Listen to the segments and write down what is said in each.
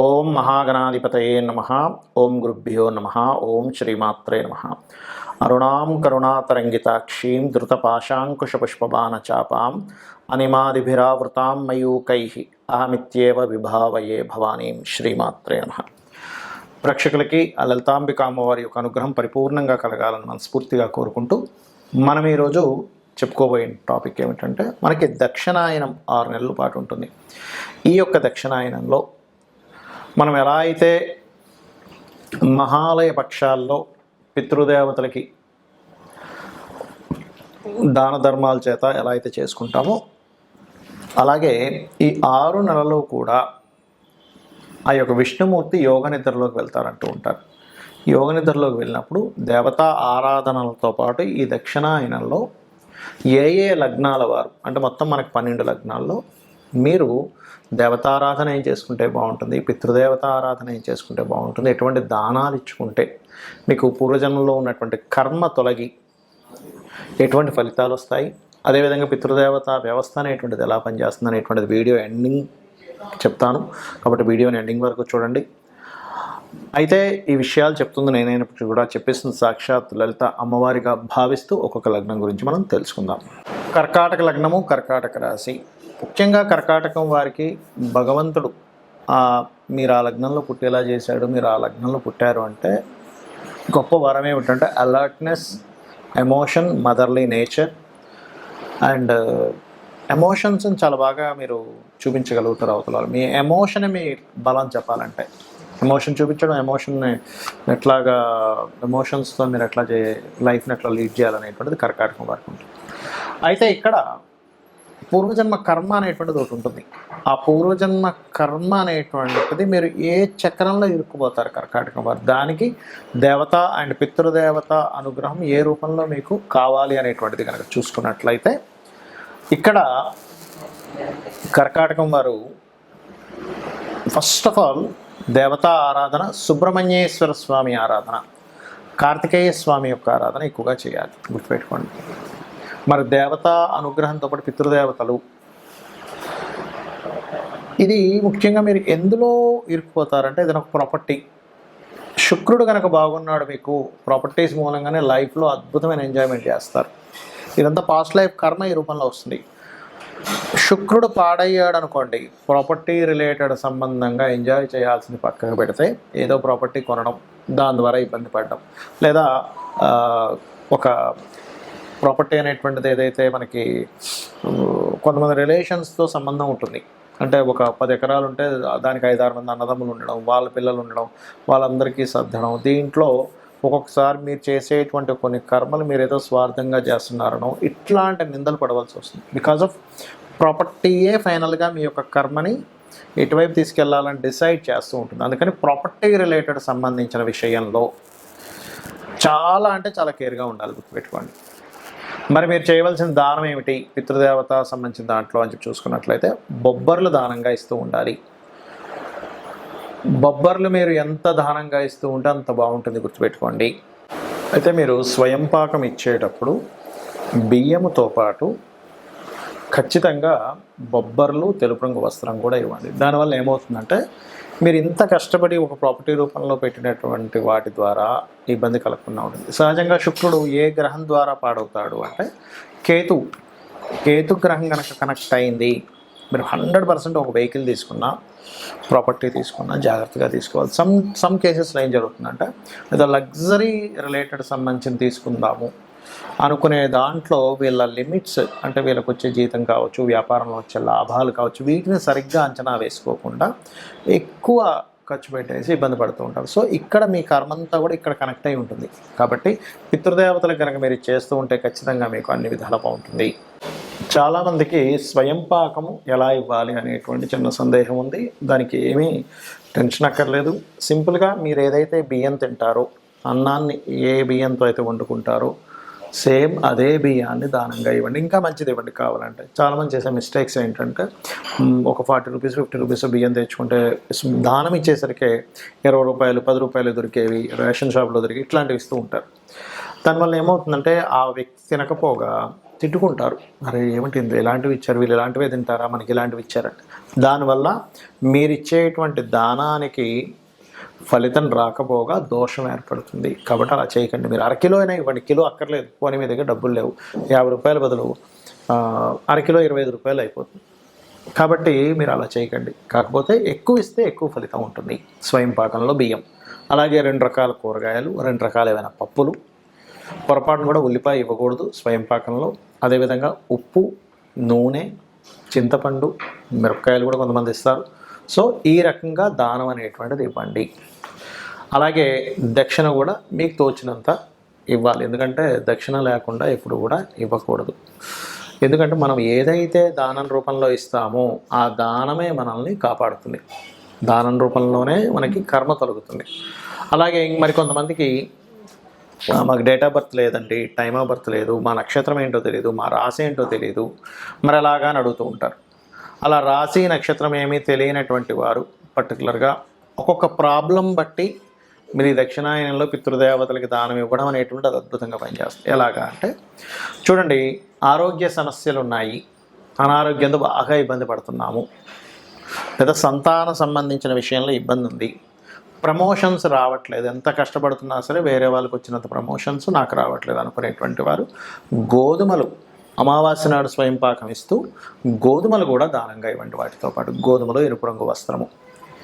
ఓం మహాగణాధిపతయే నమ. ఓం గురుభ్యో నమ. ఓం శ్రీమాత్రే నమ. అరుణాం కరుణాతరంగితాక్షీం ధృతపాశాంకుశపుష్పబాణచాపాం అనిమాదిభిరావృతాం మయూకై అహమిత్యేవ విభావయే భవానీం శ్రీమాత్రే నమ. ప్రేక్షకులకి ఆ లలితాంబిక అమ్మవారి యొక్క అనుగ్రహం పరిపూర్ణంగా కలగాలని మనస్ఫూర్తిగా కోరుకుంటూ మనం ఈరోజు చెప్పుకోబోయే టాపిక్ ఏమిటంటే మనకి దక్షిణాయనం ఆరు నెలల పాటు ఉంటుంది. ఈ యొక్క దక్షిణాయనంలో మనం ఎలా అయితే మహాలయ పక్షాల్లో పితృదేవతలకి దాన ధర్మాల చేత ఎలా అయితే చేసుకుంటామో అలాగే ఈ ఆరు నెలలు కూడా ఆ యొక్క విష్ణుమూర్తి యోగ నిద్రలోకి వెళ్తారంటూ ఉంటారు. యోగ నిద్రలోకి వెళ్ళినప్పుడు దేవతా ఆరాధనలతో పాటు ఈ దక్షిణాయనంలో ఏ ఏ లగ్నాల వారు అంటే మొత్తం మనకి పన్నెండు లగ్నాల్లో మీరు దేవతారాధన ఏం చేసుకుంటే బాగుంటుంది? పితృదేవత ఆరాధన ఏం చేసుకుంటే బాగుంటుంది? ఎటువంటి దానాలు ఇచ్చుకుంటే మీకు పూర్వజన్మలో ఉన్నటువంటి కర్మ తొలగి ఎటువంటి ఫలితాలు వస్తాయి? అదేవిధంగా పితృదేవత వ్యవస్థ అనేటువంటిది ఎలా పనిచేస్తుంది అనేటువంటిది వీడియో ఎండింగ్ చెప్తాను. కాబట్టి వీడియోని ఎండింగ్ వరకు చూడండి. అయితే ఈ విషయాలు చెప్తుంది నేనైనప్పుడు కూడా చెప్పేసిన సాక్షాత్ లలిత అమ్మవారిగా భావిస్తూ ఒక్కొక్క లగ్నం గురించి మనం తెలుసుకుందాం. కర్కాటక లగ్నము కర్కాటక రాశి. ముఖ్యంగా కర్కాటకం వారికి భగవంతుడు ఆ, మీరు ఆ లగ్నంలో పుట్టేలా చేశాడు మీరు ఆ లగ్నంలో పుట్టారు అంటే గొప్ప వరం ఏమిటంటే alertness emotion motherly nature and ఎమోషన్స్ని చాలా బాగా మీరు చూపించగలుగుతారు అవతల వాళ్ళు. మీ ఎమోషన్ మీ బలం చెప్పాలంటే ఎమోషన్ చూపించడం ఎమోషన్ని ఎట్లాగా ఎమోషన్స్తో మీరు ఎట్లా చే లైఫ్ని ఎట్లా లీడ్ చేయాలనేటువంటిది కర్కాటకం వారికి ఉంటుంది అయితే ఇక్కడ పూర్వజన్మ కర్మ అనేటువంటిది ఒకటి ఉంటుంది. ఆ పూర్వజన్మ కర్మ అనేటువంటిది మీరు ఏ చక్రంలో ఇరుక్కుపోతారు కర్కాటకం వారు? దానికి దేవత అండ్ పితృదేవత అనుగ్రహం ఏ రూపంలో మీకు కావాలి అనేటువంటిది కనుక చూసుకున్నట్లయితే ఇక్కడ కర్కాటకం వారు ఫస్ట్ ఆఫ్ ఆల్ దేవతా ఆరాధన సుబ్రహ్మణ్యేశ్వర స్వామి ఆరాధన కార్తికేయ స్వామి యొక్క ఆరాధన ఎక్కువగా చేయాలి. గుర్తుపెట్టుకోండి. మరి దేవత అనుగ్రహంతో పాటు పితృదేవతలు. ఇది ముఖ్యంగా మీరు ఎందులో ఇరుక్కుపోతారంటే ఇది ఒక ప్రాపర్టీ శుక్రుడు కనుక బాగున్నాడు మీకు ప్రాపర్టీస్ మూలంగానే లైఫ్లో అద్భుతమైన ఎంజాయ్మెంట్ చేస్తారు. ఇదంతా పాస్ట్ లైఫ్ కర్మ ఈ రూపంలో వస్తుంది. శుక్రుడు పాడయ్యాడు అనుకోండి ప్రాపర్టీ రిలేటెడ్ సంబంధంగా ఎంజాయ్ చేయాల్సింది పక్కకు పెడితే ఏదో ప్రాపర్టీ కొనడం దాని ద్వారా ఇబ్బంది పడడం. లేదా ఒక ప్రాపర్టీ అనేటువంటిది ఏదైతే మనకి కొంతమంది రిలేషన్స్తో సంబంధం ఉంటుంది. అంటే ఒక పది ఎకరాలు ఉంటే దానికి ఐదారు మంది అన్నదమ్ములు ఉండడం వాళ్ళ పిల్లలు ఉండడం వాళ్ళందరికీ సర్దడం. దీంట్లో ఒక్కొక్కసారి మీరు చేసేటువంటి కొన్ని కర్మలు మీరు ఏదో స్వార్థంగా చేస్తున్నారనో ఇట్లాంటి నిందలు పడవలసి వస్తుంది. బికాజ్ ఆఫ్ ప్రాపర్టీయే ఫైనల్గా మీ యొక్క కర్మని ఎటువైపు తీసుకెళ్ళాలని డిసైడ్ చేస్తూ ఉంటుంది. అందుకని ప్రాపర్టీ రిలేటెడ్ సంబంధించిన విషయంలో చాలా అంటే చాలా కేర్గా ఉండాలి గుర్తుపెట్టుకోండి. మరి మీరు చేయవలసిన దానం ఏమిటి? పితృదేవత సంబంధించిన దాంట్లో అని చెప్పి చూసుకున్నట్లయితే బొబ్బర్లు దానంగా ఇస్తూ ఉండాలి. బొబ్బర్లు మీరు ఎంత దానంగా ఇస్తూ ఉంటే అంత బాగుంటుంది గుర్తుపెట్టుకోండి. అయితే మీరు స్వయం పాకం ఇచ్చేటప్పుడు బియ్యముతో పాటు ఖచ్చితంగా బొబ్బర్లు తెలుపు రంగు వస్త్రం కూడా ఇవ్వండి. దానివల్ల ఏమవుతుందంటే మీరు ఇంత కష్టపడి ఒక ప్రాపర్టీ రూపంలో పెట్టినటువంటి వాటి ద్వారా ఇబ్బంది కలగకుండా ఉంటుంది సహజంగా శుక్రుడు ఏ గ్రహం ద్వారా పాడవుతాడు అంటే కేతు. కేతు గ్రహం కనుక కనెక్ట్ అయింది మీరు హండ్రెడ్ పర్సెంట్ ఒక వెహికల్ తీసుకున్నా ప్రాపర్టీ తీసుకున్నా జాగ్రత్తగా తీసుకోవాలి. సమ్ సమ్ కేసెస్లో ఏం జరుగుతుందంటే ఏదో లగ్జరీ రిలేటెడ్ సంబంధించిన తీసుకుందాము అనుకునే దాంట్లో వీళ్ళ లిమిట్స్ అంటే వీళ్ళకి వచ్చే జీతం కావచ్చు వ్యాపారంలో వచ్చే లాభాలు కావచ్చు వీటిని సరిగ్గా అంచనా వేసుకోకుండా ఎక్కువ ఖర్చు పెట్టేసి ఇబ్బంది పడుతూ ఉంటారు. సో ఇక్కడ మీ కర్మంతా కూడా ఇక్కడ కనెక్ట్ అయి ఉంటుంది. కాబట్టి పితృదేవతలకు కనుక మీరు చేస్తూ ఉంటే ఖచ్చితంగా మీకు అన్ని విధాలు బాగుంటుంది చాలామందికి స్వయం పాకం ఎలా ఇవ్వాలి అనేటువంటి చిన్న సందేహం ఉంది. దానికి ఏమీ టెన్షన్ అక్కర్లేదు. సింపుల్గా మీరు ఏదైతే బియ్యం తింటారో అన్నాన్ని ఏ బియ్యంతో అయితే వండుకుంటారో సేమ్ అదే బియ్యాన్ని దానంగా ఇవ్వండి. ఇంకా మంచిది ఇవ్వండి కావాలంటే. చాలామంది చేసే మిస్టేక్స్ ఏంటంటే ఒక ఫార్టీ రూపీస్ ఫిఫ్టీ రూపీస్ బియ్యం తెచ్చుకుంటే దానం ఇచ్చేసరికి ఇరవై రూపాయలు పది రూపాయలు దొరికేవి రేషన్ షాప్లో దొరికి ఇట్లాంటివి ఇస్తూ ఉంటారు. దానివల్ల ఏమవుతుందంటే ఆ వ్యక్తి తినకపోగా తిట్టుకుంటారు. అరే ఏమిటి ఇలాంటివి ఇచ్చారు వీళ్ళు ఇలాంటివే తింటారా? మనకి ఇలాంటివి ఇచ్చారంటే. దానివల్ల మీరు ఇచ్చేటువంటి దానానికి ఫలితం రాకపోగా దోషం ఏర్పడుతుంది. కాబట్టి అలా చేయకండి మీరు. అరకిలో అయినా ఇవ్వండి. కిలో అక్కర్లేదు. పోనీ మీ దగ్గర డబ్బులు లేవు. యాభై రూపాయల బదులు అరకిలో ఇరవై ఐదు రూపాయలు అయిపోతుంది. కాబట్టి మీరు అలా చేయకండి. కాకపోతే ఎక్కువ ఇస్తే ఎక్కువ ఫలితం ఉంటుంది. స్వయం పాకంలో బియ్యం. అలాగే రెండు రకాల కూరగాయలు రెండు రకాలైన పప్పులు. పొరపాటును కూడా ఉల్లిపాయ ఇవ్వకూడదు స్వయం పాకంలో. అదేవిధంగా ఉప్పు నూనె చింతపండు మిరపకాయలు కూడా కొంతమంది ఇస్తారు. సో ఈ రకంగా దానం అనేటువంటిది ఇవ్వండి. అలాగే దక్షిణ కూడా మీకు తోచినంత ఇవ్వాలి. ఎందుకంటే దక్షిణ లేకుండా ఎప్పుడు కూడా ఇవ్వకూడదు. ఎందుకంటే మనం ఏదైతే దానం రూపంలో ఇస్తామో ఆ దానమే మనల్ని కాపాడుతుంది. దానం రూపంలోనే మనకి కర్మ తొలగుతుంది. అలాగే మరి కొంతమందికి మాకు డేట్ ఆఫ్ బర్త్ లేదండి టైమ్ ఆఫ్ బర్త్ లేదు మా నక్షత్రం ఏంటో తెలియదు మా రాశి ఏంటో తెలియదు మరి అలాగా అని అడుగుతూ ఉంటారు. అలా రాశి నక్షత్రం ఏమీ తెలియనటువంటి వారు పర్టికులర్గా ఒక్కొక్క ప్రాబ్లం బట్టి మీరు ఈ దక్షిణాయనంలో పితృదేవతలకి దానం ఇవ్వడం అనేటువంటి అది అద్భుతంగా పనిచేస్తుంది. ఎలాగా అంటే చూడండి ఆరోగ్య సమస్యలు ఉన్నాయి అనారోగ్యంతో బాగా ఇబ్బంది పడుతున్నాము. లేదా సంతాన సంబంధించిన విషయంలో ఇబ్బంది ఉంది. ప్రమోషన్స్ రావట్లేదు. ఎంత కష్టపడుతున్నా సరే వేరే వాళ్ళకి వచ్చినంత ప్రమోషన్స్ నాకు రావట్లేదు అనుకునేటువంటి వారు గోధుమలు అమావాస్య నాడు స్వయం పాకం ఇస్తూ గోధుమలు కూడా దానంగా ఇవ్వండి వాటితో పాటు. గోధుమలు ఎరుపు రంగు వస్త్రము.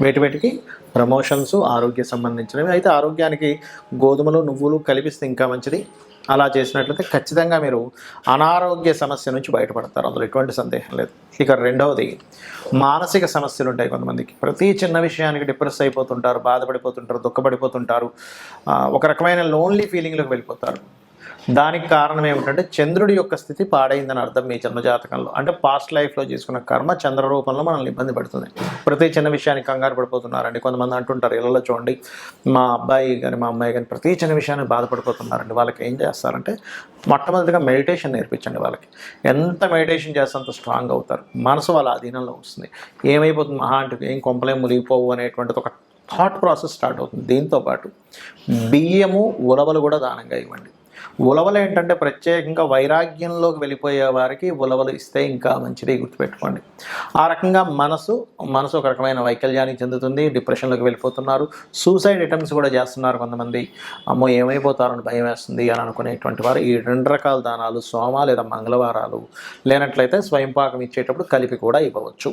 వేటి వేటికి ప్రమోషన్స్ ఆరోగ్య సంబంధించినవి. అయితే ఆరోగ్యానికి గోధుమలు నువ్వులు కలిపిస్తే ఇంకా మంచిది. అలా చేసినట్లయితే ఖచ్చితంగా మీరు అనారోగ్య సమస్య నుంచి బయటపడతారు. అందులో ఎటువంటి సందేహం లేదు. ఇక రెండవది మానసిక సమస్యలు ఉంటాయి కొంతమందికి. ప్రతి చిన్న విషయానికి డిప్రెస్ అయిపోతుంటారు బాధపడిపోతుంటారు దుఃఖపడిపోతుంటారు. ఒక రకమైన లోన్లీ ఫీలింగ్లోకి వెళ్ళిపోతారు. దానికి కారణం ఏమిటంటే చంద్రుడి యొక్క స్థితి పాడైందని అర్థం మీ జన్మజాతకంలో. అంటే పాస్ట్ లైఫ్లో చేసుకున్న కర్మ చంద్ర రూపంలో మనల్ని ఇబ్బంది పడుతుంది. ప్రతి చిన్న విషయానికి కంగారు పడిపోతున్నారండి. కొంతమంది అంటుంటారు ఇళ్ళలో చూడండి మా అబ్బాయి కానీ మా అమ్మాయి కానీ ప్రతి చిన్న విషయానికి బాధపడిపోతున్నారండి. వాళ్ళకి ఏం చేస్తారంటే మొట్టమొదటిగా మెడిటేషన్ నేర్పించండి వాళ్ళకి. ఎంత మెడిటేషన్ చేస్తే అంత స్ట్రాంగ్ అవుతారు. మనసు వాళ్ళ అధీనంలో వస్తుంది. ఏమైపోతుంది? మహా అంటే ఏం కొంపలేం మునిగిపోవు అనేటువంటిది ఒక థాట్ ప్రాసెస్ స్టార్ట్ అవుతుంది. దీంతో పాటు బియ్యము ఉలవలు కూడా దానంగా ఇవ్వండి. ఉలవలు ఏంటంటే ప్రత్యేకంగా వైరాగ్యంలోకి వెళ్ళిపోయే వారికి ఉలవలు ఇస్తే ఇంకా మంచిది గుర్తుపెట్టుకోండి. ఆ రకంగా మనసు మనసు ఒక రకమైన వైకల్యానికి చెందుతుంది డిప్రెషన్లోకి వెళ్ళిపోతున్నారు సూసైడ్ అటెంప్ట్స్ కూడా చేస్తున్నారు కొంతమంది. అమ్మో ఏమైపోతారని భయం వేస్తుంది అని అనుకునేటువంటి వారు ఈ రెండు రకాల దానాలు సోమ లేదా మంగళవారాలు లేనట్లయితే స్వయంపాకం ఇచ్చేటప్పుడు కలిపి కూడా ఇవ్వవచ్చు.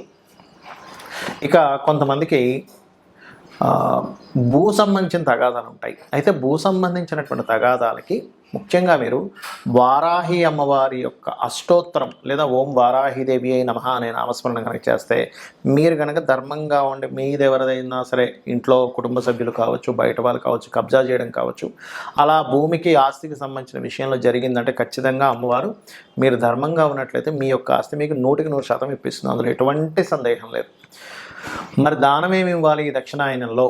ఇక కొంతమందికి భూ సంబంధించిన తగాదాలు ఉంటాయి. అయితే భూ సంబంధించినటువంటి తగాదాలకి ముఖ్యంగా మీరు వారాహి అమ్మవారి యొక్క అష్టోత్తరం లేదా ఓం వారాహిదేవి అయి నమః అనే నామస్మరణ కనుక చేస్తే మీరు కనుక ధర్మంగా ఉండి మీది ఎవరిదైనా సరే ఇంట్లో కుటుంబ సభ్యులు కావచ్చు బయట వాళ్ళు కావచ్చు కబ్జా చేయడం కావచ్చు అలా భూమికి ఆస్తికి సంబంధించిన విషయంలో జరిగిందంటే ఖచ్చితంగా అమ్మవారు మీరు ధర్మంగా ఉన్నట్లయితే మీ యొక్క ఆస్తి మీకు నూటికి నూరు శాతం ఇప్పిస్తుంది. అందులో ఎటువంటి సందేహం లేదు. మరి దానం ఏమి ఇవ్వాలి? ఈ దక్షిణాయనంలో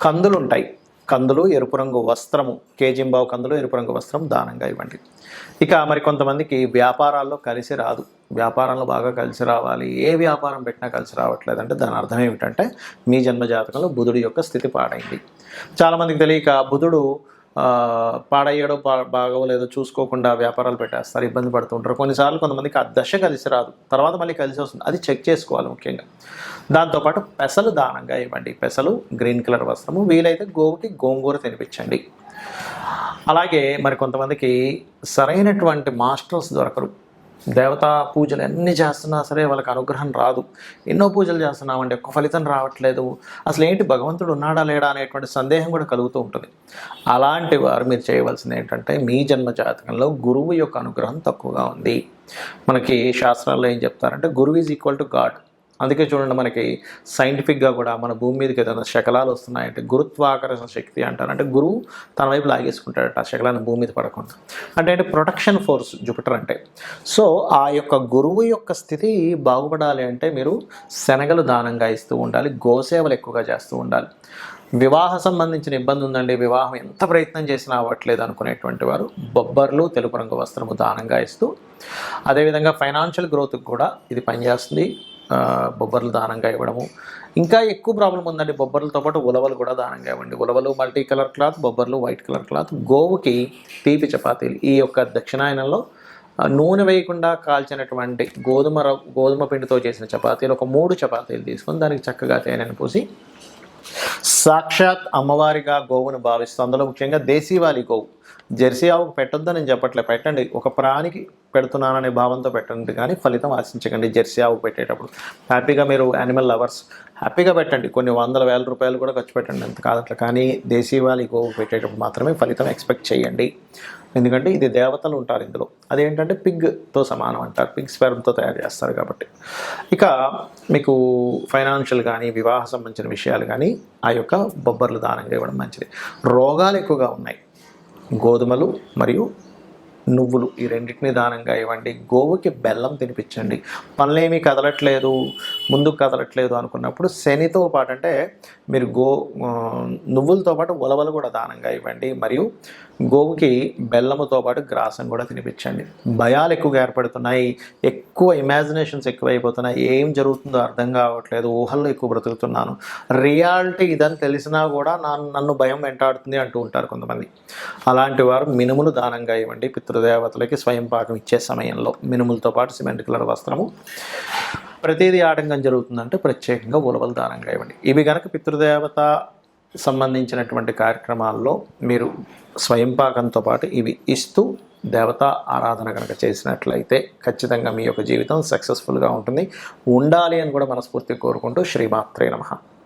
కందులు ఉంటాయి కందులు ఎరుపు రంగు వస్త్రము కేజింబావు కందులు ఎరుపు రంగు వస్త్రం దానంగా ఇవ్వండి. ఇక మరి కొంతమందికి వ్యాపారాల్లో కలిసి రాదు. వ్యాపారంలో బాగా కలిసి రావాలి. ఏ వ్యాపారం పెట్టినా కలిసి రావట్లేదు అంటే దాని అర్థం ఏమిటంటే మీ జన్మ జాతకంలో బుధుడి యొక్క స్థితి పాడైంది. చాలామందికి తెలియక బుధుడు పాడయ్యాడో పా బాగోలేదో చూసుకోకుండా వ్యాపారాలు పెట్టేస్తారు ఇబ్బంది పడుతుంటారు. కొన్నిసార్లు కొంతమందికి ఆ దశ కలిసి రాదు. తర్వాత మళ్ళీ కలిసి వస్తుంది. అది చెక్ చేసుకోవాలి ముఖ్యంగా. దాంతోపాటు పెసలు దానంగా ఇవ్వండి. పెసలు గ్రీన్ కలర్ వస్త్రము. వీలైతే గోవుకి గోంగూర తినిపించండి. అలాగే మరి కొంతమందికి సరైనటువంటి మాస్టర్స్ దొరకరు. దేవతా పూజలు ఎన్ని చేస్తున్నా సరే వాళ్ళకి అనుగ్రహం రాదు. ఎన్నో పూజలు చేస్తున్నామండి ఒక్క ఫలితం రావట్లేదు. అసలు ఏంటి భగవంతుడు ఉన్నాడా లేడా అనేటువంటి సందేహం కూడా కలుగుతూ ఉంటుంది. అలాంటి వారు మీరు చేయవలసింది ఏంటంటే మీ జన్మ జాతకంలో గురువు యొక్క అనుగ్రహం తక్కువగా ఉంది. మనకి శాస్త్రాల్లో ఏం చెప్తారంటే గురువు ఈజ్ ఈక్వల్ టు గాడ్. అందుకే చూడండి మనకి సైంటిఫిక్గా కూడా మన భూమి మీదకి ఏదైనా శకలాలు వస్తున్నాయంటే గురుత్వాకర్షణ శక్తి అంటారు. అంటే గురువు తన వైపు లాగేసుకుంటాడట ఆ శకలాన్ని భూమి మీద పడకుండా. అంటే అంటే ప్రొటెక్షన్ ఫోర్స్ జూపిటర్ అంటే. సో ఆ యొక్క గురువు యొక్క స్థితి బాగుపడాలి అంటే మీరు శనగలు దానంగా ఇస్తూ ఉండాలి గోసేవలు ఎక్కువగా చేస్తూ ఉండాలి. వివాహ సంబంధించిన ఇబ్బంది ఉందండి. వివాహం ఎంత ప్రయత్నం చేసినా అవ్వట్లేదు అనుకునేటువంటి వారు బొబ్బర్లు తెలుపు రంగు వస్త్రము దానంగా ఇస్తూ అదేవిధంగా ఫైనాన్షియల్ గ్రోత్కి కూడా ఇది పనిచేస్తుంది. బొబ్బర్లు దానంగా ఇవ్వడము. ఇంకా ఎక్కువ ప్రాబ్లం ఉందండి బొబ్బర్లతో పాటు ఉలవలు కూడా దానంగా ఇవ్వండి. ఉలవలు మల్టీ కలర్ క్లాత్ బొబ్బర్లు వైట్ కలర్ క్లాత్ గోవుకి తీపి చపాతీలు. ఈ యొక్క దక్షిణాయనంలో నూనె వేయకుండా కాల్చినటువంటి గోధుమ గోధుమ పిండితో చేసిన చపాతీలు ఒక మూడు చపాతీలు తీసుకొని దానికి చక్కగా తేనెను పోసి సాక్షాత్ అమ్మవారిగా గోవును భావిస్తూ అందులో ముఖ్యంగా దేశీవాలి గోవు. జెర్సీ ఆవుకు పెట్టొద్దని నేను చెప్పట్లే పెట్టండి. ఒక ప్రాణికి పెడుతున్నాననే భావంతో పెట్టండి కానీ ఫలితం ఆశించకండి జెర్సీ ఆవుకు పెట్టేటప్పుడు. హ్యాపీగా మీరు యానిమల్ లవర్స్ హ్యాపీగా పెట్టండి. కొన్ని వందల వేల రూపాయలు కూడా ఖర్చు పెట్టండి అంత కాదట్లా. కానీ దేశీవాలి గోవు పెట్టేటప్పుడు మాత్రమే ఫలితం ఎక్స్పెక్ట్ చేయండి. ఎందుకంటే ఇది దేవతలు ఉంటారు ఇందులో. అదేంటంటే పిగ్తో సమానం అంటారు. పిగ్ స్పెర్మ్తో తయారు చేస్తారు కాబట్టి. ఇక మీకు ఫైనాన్షియల్ కానీ వివాహ సంబంధించిన విషయాలు కానీ ఆ యొక్క బొబ్బర్లు దానంగా ఇవ్వడం మంచిది. రోగాలు ఎక్కువగా ఉన్నాయి. గోధుమలు మరియు నువ్వులు ఈ రెండింటిని దానంగా ఇవ్వండి. గోవుకి బెల్లం తినిపించండి. పనులేమీ కదలట్లేదు ముందుకు కదలట్లేదు అనుకున్నప్పుడు శనితో పాటు అంటే మీరు గో నువ్వులతో పాటు ఉలవలు కూడా దానంగా ఇవ్వండి. మరియు గోవుకి బెల్లముతో పాటు గ్రాసం కూడా తినిపించండి. భయాలు ఎక్కువగా ఏర్పడుతున్నాయి. ఎక్కువ ఇమాజినేషన్స్ ఎక్కువైపోతున్నాయి. ఏం జరుగుతుందో అర్థం కావట్లేదు. ఊహల్లో ఎక్కువ బ్రతుకుతున్నాను. రియాలిటీ ఇదని తెలిసినా కూడా నన్ను నన్ను భయం వెంటాడుతుంది అంటూ ఉంటారు కొంతమంది. అలాంటి వారు మినుములు దానంగా ఇవ్వండి. పితృదేవతలకి స్వయం పాకం ఇచ్చే సమయంలో మినుములతో పాటు సిమెంట్ కలర్ వస్త్రము. ప్రతిదీ ఆటంకం జరుగుతుందంటే ప్రత్యేకంగా ఉలవలు దానంగా ఇవ్వండి ఇవి గనక పితృదేవత సంబంధించినటువంటి కార్యక్రమాల్లో మీరు స్వయం పాకంతో పాటు ఇవి ఇస్తూ దేవతా ఆరాధన కనుక చేసినట్లయితే ఖచ్చితంగా మీ యొక్క జీవితం సక్సెస్ఫుల్గా ఉంటుంది. ఉండాలి అని కూడా మనస్ఫూర్తిగా కోరుకుంటూ శ్రీమాత్రే నమః.